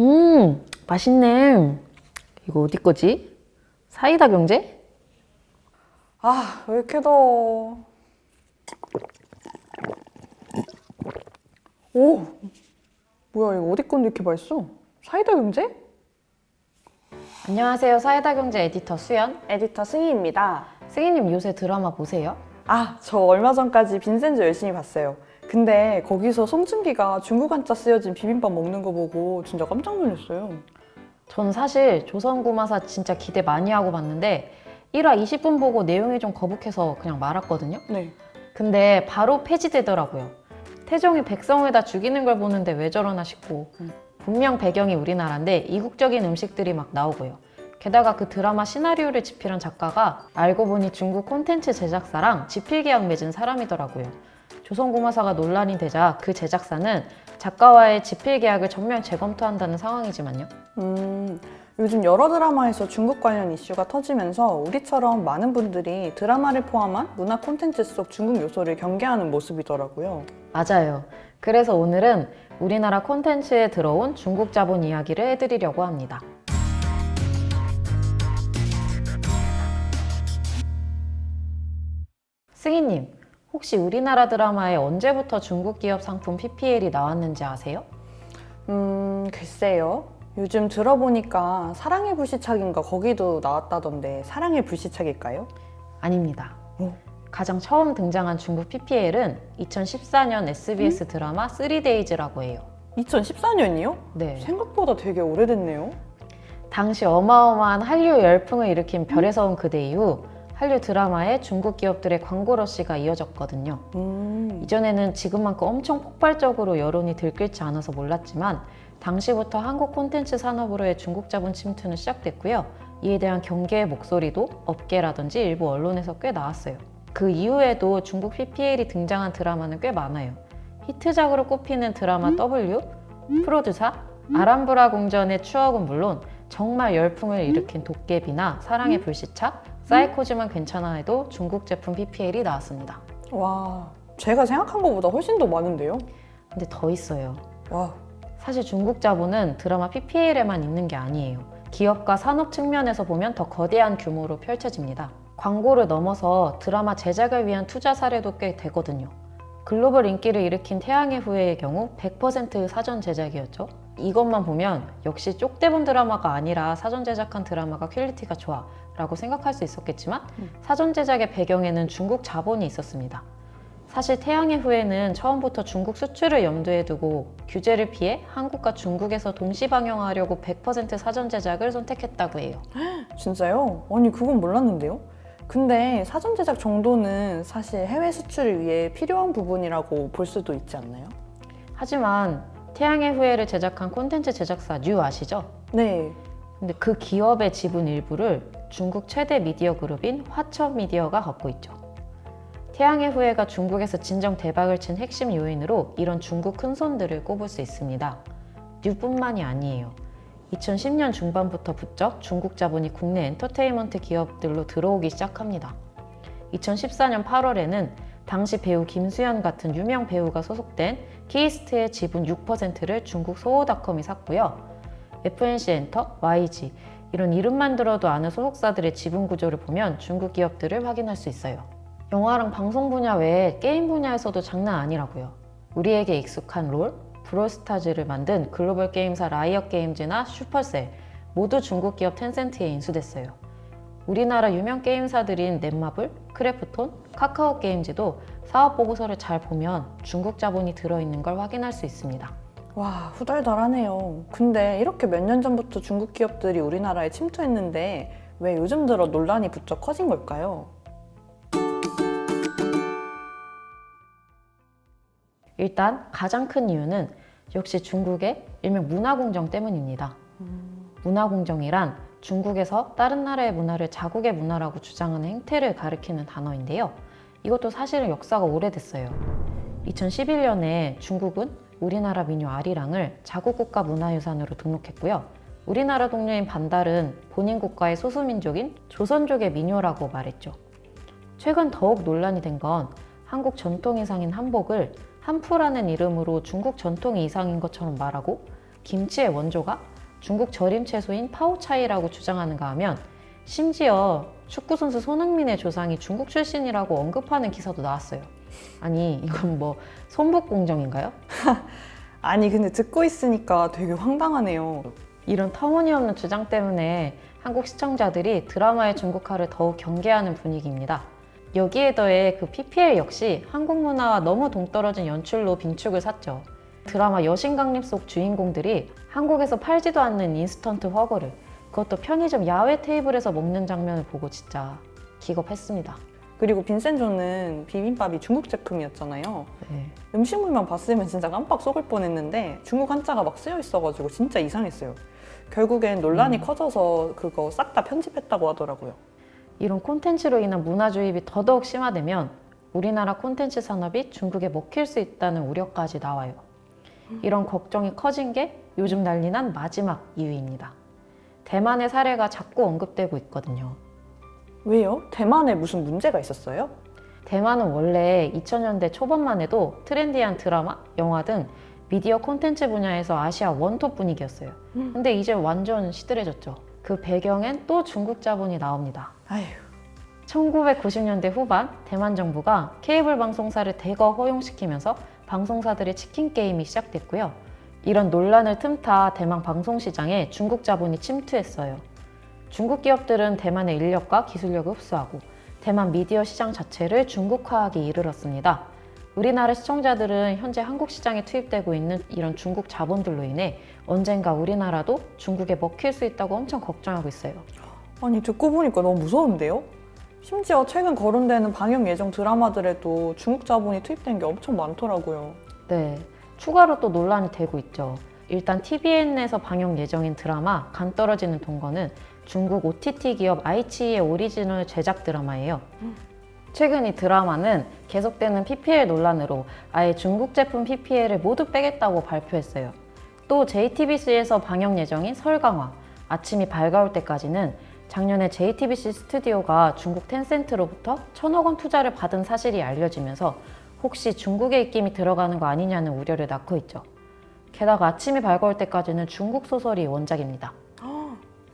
음, 맛있네. 이거 어디 거지? 사이다 경제? 아, 왜 이렇게 더워. 오! 뭐야, 이거 어디 건데 이렇게 맛있어? 사이다 경제? 안녕하세요. 사이다 경제 에디터 수연. 에디터 승희입니다. 승희님 요새 드라마 보세요? 아, 저 얼마 전까지 빈센즈 열심히 봤어요. 근데 거기서 송중기가 중국 한자 쓰여진 비빔밥 먹는 거 보고 진짜 깜짝 놀랐어요. 전 사실 조선구마사 진짜 기대 많이 하고 봤는데 1화 20분 보고 내용이 좀 거북해서 그냥 말았거든요. 네. 근데 바로 폐지되더라고요. 태종이 백성에다 죽이는 걸 보는데 왜 저러나 싶고 분명 배경이 우리나라인데 이국적인 음식들이 막 나오고요. 게다가 그 드라마 시나리오를 집필한 작가가 알고 보니 중국 콘텐츠 제작사랑 집필 계약 맺은 사람이더라고요. 조선고마사가 논란이 되자 그 제작사는 작가와의 집필 계약을 전면 재검토한다는 상황이지만요. 음, 요즘 여러 드라마에서 중국 관련 이슈가 터지면서 우리처럼 많은 분들이 드라마를 포함한 문화 콘텐츠 속 중국 요소를 경계하는 모습이더라고요. 맞아요. 그래서 오늘은 우리나라 콘텐츠에 들어온 중국 자본 이야기를 해드리려고 합니다. 승희님, 혹시 우리나라 드라마에 언제부터 중국 기업 상품 PPL이 나왔는지 아세요? 음, 글쎄요. 요즘 들어보니까 사랑의 불시착인가 거기도 나왔다던데 사랑의 불시착일까요? 아닙니다. 어? 가장 처음 등장한 중국 PPL은 2014년 SBS 드라마 3데이즈라고 해요. 2014년이요? 네. 생각보다 되게 오래됐네요. 당시 어마어마한 한류 열풍을 일으킨 별에서 온 그대 이후 한류 드라마에 중국 기업들의 광고 러시가 이어졌거든요. 음, 이전에는 지금만큼 엄청 폭발적으로 여론이 들끓지 않아서 몰랐지만 당시부터 한국 콘텐츠 산업으로의 중국 자본 침투는 시작됐고요. 이에 대한 경계의 목소리도 업계라든지 일부 언론에서 꽤 나왔어요. 그 이후에도 중국 PPL이 등장한 드라마는 꽤 많아요. 히트작으로 꼽히는 드라마 W, 프로듀사, 아람브라 궁전의 추억은 물론 정말 열풍을 일으킨 도깨비나 사랑의 불시착, 사이코지만 괜찮아에도 중국 제품 PPL이 나왔습니다. 와, 제가 생각한 것보다 훨씬 더 많은데요? 근데 더 있어요. 와, 사실 중국 자본은 드라마 PPL에만 있는 게 아니에요. 기업과 산업 측면에서 보면 더 거대한 규모로 펼쳐집니다. 광고를 넘어서 드라마 제작을 위한 투자 사례도 꽤 되거든요. 글로벌 인기를 일으킨 태양의 후예의 경우 100% 사전 제작이었죠. 이것만 보면 역시 쪽대본 드라마가 아니라 사전 제작한 드라마가 퀄리티가 좋아 라고 생각할 수 있었겠지만 사전 제작의 배경에는 중국 자본이 있었습니다. 사실 태양의 후예는 처음부터 중국 수출을 염두에 두고 규제를 피해 한국과 중국에서 동시 방영하려고 100% 사전 제작을 선택했다고 해요. 진짜요? 아니, 그건 몰랐는데요? 근데 사전 제작 정도는 사실 해외 수출을 위해 필요한 부분이라고 볼 수도 있지 않나요? 하지만 태양의 후예를 제작한 콘텐츠 제작사 뉴 아시죠? 네. 근데 그 기업의 지분 일부를 중국 최대 미디어 그룹인 화천 미디어가 갖고 있죠. 태양의 후예가 중국에서 진정 대박을 친 핵심 요인으로 이런 중국 큰손들을 꼽을 수 있습니다. 뉴뿐만이 아니에요. 2010년 중반부터 부쩍 중국 자본이 국내 엔터테인먼트 기업들로 들어오기 시작합니다. 2014년 8월에는 당시 배우 김수현 같은 유명 배우가 소속된 키이스트의 지분 6%를 중국 소호닷컴이 샀고요. FNC 엔터, YG 이런 이름만 들어도 아는 소속사들의 지분 구조를 보면 중국 기업들을 확인할 수 있어요. 영화랑 방송 분야 외에 게임 분야에서도 장난 아니라고요. 우리에게 익숙한 롤, 브롤스타즈를 만든 글로벌 게임사 라이엇 게임즈나 슈퍼셀 모두 중국 기업 텐센트에 인수됐어요. 우리나라 유명 게임사들인 넷마블, 크래프톤, 카카오 게임즈도 사업 보고서를 잘 보면 중국 자본이 들어있는 걸 확인할 수 있습니다. 와, 후달달하네요. 근데 이렇게 몇 년 전부터 중국 기업들이 우리나라에 침투했는데 왜 요즘 들어 논란이 부쩍 커진 걸까요? 일단 가장 큰 이유는 역시 중국의 일명 문화공정 때문입니다. 문화공정이란 중국에서 다른 나라의 문화를 자국의 문화라고 주장하는 행태를 가리키는 단어인데요. 이것도 사실은 역사가 오래됐어요. 2011년에 중국은 우리나라 민요 아리랑을 자국 국가 문화유산으로 등록했고요. 우리나라 동료인 반달은 본인 국가의 소수민족인 조선족의 민요라고 말했죠. 최근 더욱 논란이 된 건 한국 전통 의상인 한복을 한푸라는 이름으로 중국 전통 의상인 것처럼 말하고 김치의 원조가 중국 절임 채소인 파오차이라고 주장하는가 하면 심지어 축구 선수 손흥민의 조상이 중국 출신이라고 언급하는 기사도 나왔어요. 아니 이건 뭐 손목 공정인가요? 아니 근데 듣고 있으니까 되게 황당하네요. 이런 터무니없는 주장 때문에 한국 시청자들이 드라마의 중국화를 더욱 경계하는 분위기입니다. 여기에 더해 그 PPL 역시 한국 문화와 너무 동떨어진 연출로 빈축을 샀죠. 드라마 여신강림 속 주인공들이 한국에서 팔지도 않는 인스턴트 허거를 그것도 편의점 야외 테이블에서 먹는 장면을 보고 진짜 기겁했습니다. 그리고 빈센조는 비빔밥이 중국 제품이었잖아요. 네. 음식물만 봤으면 진짜 깜빡 속을 뻔했는데 중국 한자가 막 쓰여 있어가지고 진짜 이상했어요. 결국엔 논란이 커져서 그거 싹 다 편집했다고 하더라고요. 이런 콘텐츠로 인한 문화 주입이 더더욱 심화되면 우리나라 콘텐츠 산업이 중국에 먹힐 수 있다는 우려까지 나와요. 이런 걱정이 커진 게 요즘 난리 난 마지막 이유입니다. 대만의 사례가 자꾸 언급되고 있거든요. 왜요? 대만에 무슨 문제가 있었어요? 대만은 원래 2000년대 초반만 해도 트렌디한 드라마, 영화 등 미디어 콘텐츠 분야에서 아시아 원톱 분위기였어요. 근데 이제 완전 시들해졌죠. 그 배경엔 또 중국 자본이 나옵니다. 아휴, 1990년대 후반 대만 정부가 케이블 방송사를 대거 허용시키면서 방송사들의 치킨 게임이 시작됐고요. 이런 논란을 틈타 대만 방송 시장에 중국 자본이 침투했어요. 중국 기업들은 대만의 인력과 기술력을 흡수하고 대만 미디어 시장 자체를 중국화하기 이르렀습니다. 우리나라 시청자들은 현재 한국 시장에 투입되고 있는 이런 중국 자본들로 인해 언젠가 우리나라도 중국에 먹힐 수 있다고 엄청 걱정하고 있어요. 아니 듣고 보니까 너무 무서운데요? 심지어 최근 거론되는 방영 예정 드라마들에도 중국 자본이 투입된 게 엄청 많더라고요. 네, 추가로 또 논란이 되고 있죠. 일단 TVN에서 방영 예정인 드라마 간 떨어지는 동거는 중국 OTT 기업 아이치의 오리지널 제작 드라마예요. 최근 이 드라마는 계속되는 PPL 논란으로 아예 중국 제품 PPL을 모두 빼겠다고 발표했어요. 또 JTBC에서 방영 예정인 설강화, 아침이 밝아올 때까지는 작년에 JTBC 스튜디오가 중국 텐센트로부터 천억 원 투자를 받은 사실이 알려지면서 혹시 중국의 입김이 들어가는 거 아니냐는 우려를 낳고 있죠. 게다가 아침이 밝아올 때까지는 중국 소설이 원작입니다.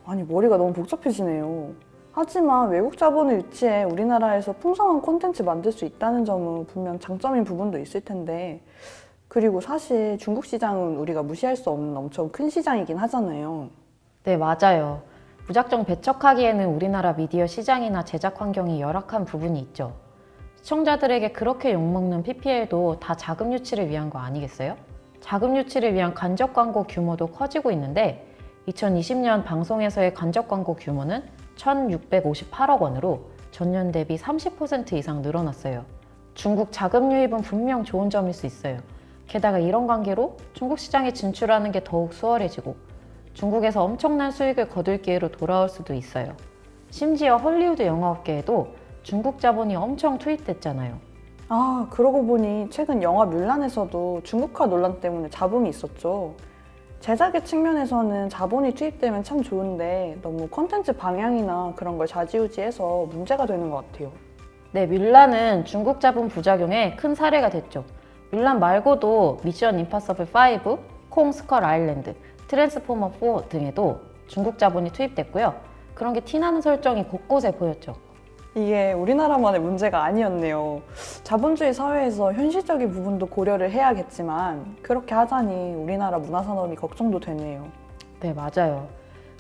아니 머리가 너무 복잡해지네요. 하지만 외국 자본을 유치해 우리나라에서 풍성한 콘텐츠 만들 수 있다는 점은 분명 장점인 부분도 있을 텐데 그리고 사실 중국 시장은 우리가 무시할 수 없는 엄청 큰 시장이긴 하잖아요. 네, 맞아요. 무작정 배척하기에는 우리나라 미디어 시장이나 제작 환경이 열악한 부분이 있죠. 시청자들에게 그렇게 욕먹는 PPL도 다 자금 유치를 위한 거 아니겠어요? 자금 유치를 위한 간접 광고 규모도 커지고 있는데 2020년 방송에서의 간접 광고 규모는 1,658억 원으로 전년 대비 30% 이상 늘어났어요. 중국 자금 유입은 분명 좋은 점일 수 있어요. 게다가 이런 관계로 중국 시장에 진출하는 게 더욱 수월해지고 중국에서 엄청난 수익을 거둘 기회로 돌아올 수도 있어요. 심지어 헐리우드 영화업계에도 중국 자본이 엄청 투입됐잖아요. 아, 그러고 보니 최근 영화 뮬란에서도 중국화 논란 때문에 잡음이 있었죠. 제작의 측면에서는 자본이 투입되면 참 좋은데 너무 컨텐츠 방향이나 그런 걸 좌지우지해서 문제가 되는 것 같아요. 네, 뮬란은 중국 자본 부작용의 큰 사례가 됐죠. 뮬란 말고도 미션 임파서블 5, 콩 스컬 아일랜드, 트랜스포머 4 등에도 중국 자본이 투입됐고요. 그런 게 티나는 설정이 곳곳에 보였죠. 이게 우리나라만의 문제가 아니었네요. 자본주의 사회에서 현실적인 부분도 고려를 해야겠지만 그렇게 하자니 우리나라 문화산업이 걱정도 되네요. 네, 맞아요.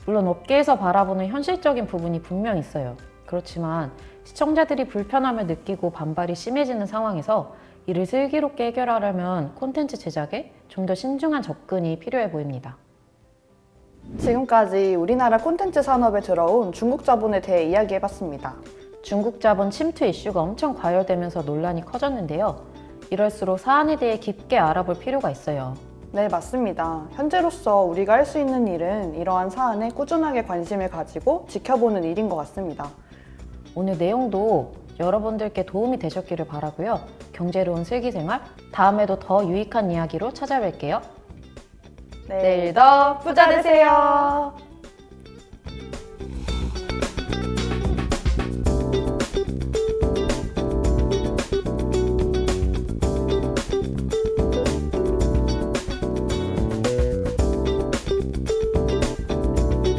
물론 업계에서 바라보는 현실적인 부분이 분명 있어요. 그렇지만 시청자들이 불편함을 느끼고 반발이 심해지는 상황에서 이를 슬기롭게 해결하려면 콘텐츠 제작에 좀 더 신중한 접근이 필요해 보입니다. 지금까지 우리나라 콘텐츠 산업에 들어온 중국 자본에 대해 이야기해봤습니다. 중국 자본 침투 이슈가 엄청 과열되면서 논란이 커졌는데요. 이럴수록 사안에 대해 깊게 알아볼 필요가 있어요. 네, 맞습니다. 현재로서 우리가 할 수 있는 일은 이러한 사안에 꾸준하게 관심을 가지고 지켜보는 일인 것 같습니다. 오늘 내용도 여러분들께 도움이 되셨기를 바라고요. 경제로운 슬기생활, 다음에도 더 유익한 이야기로 찾아뵐게요. 내일 더 부자 되세요.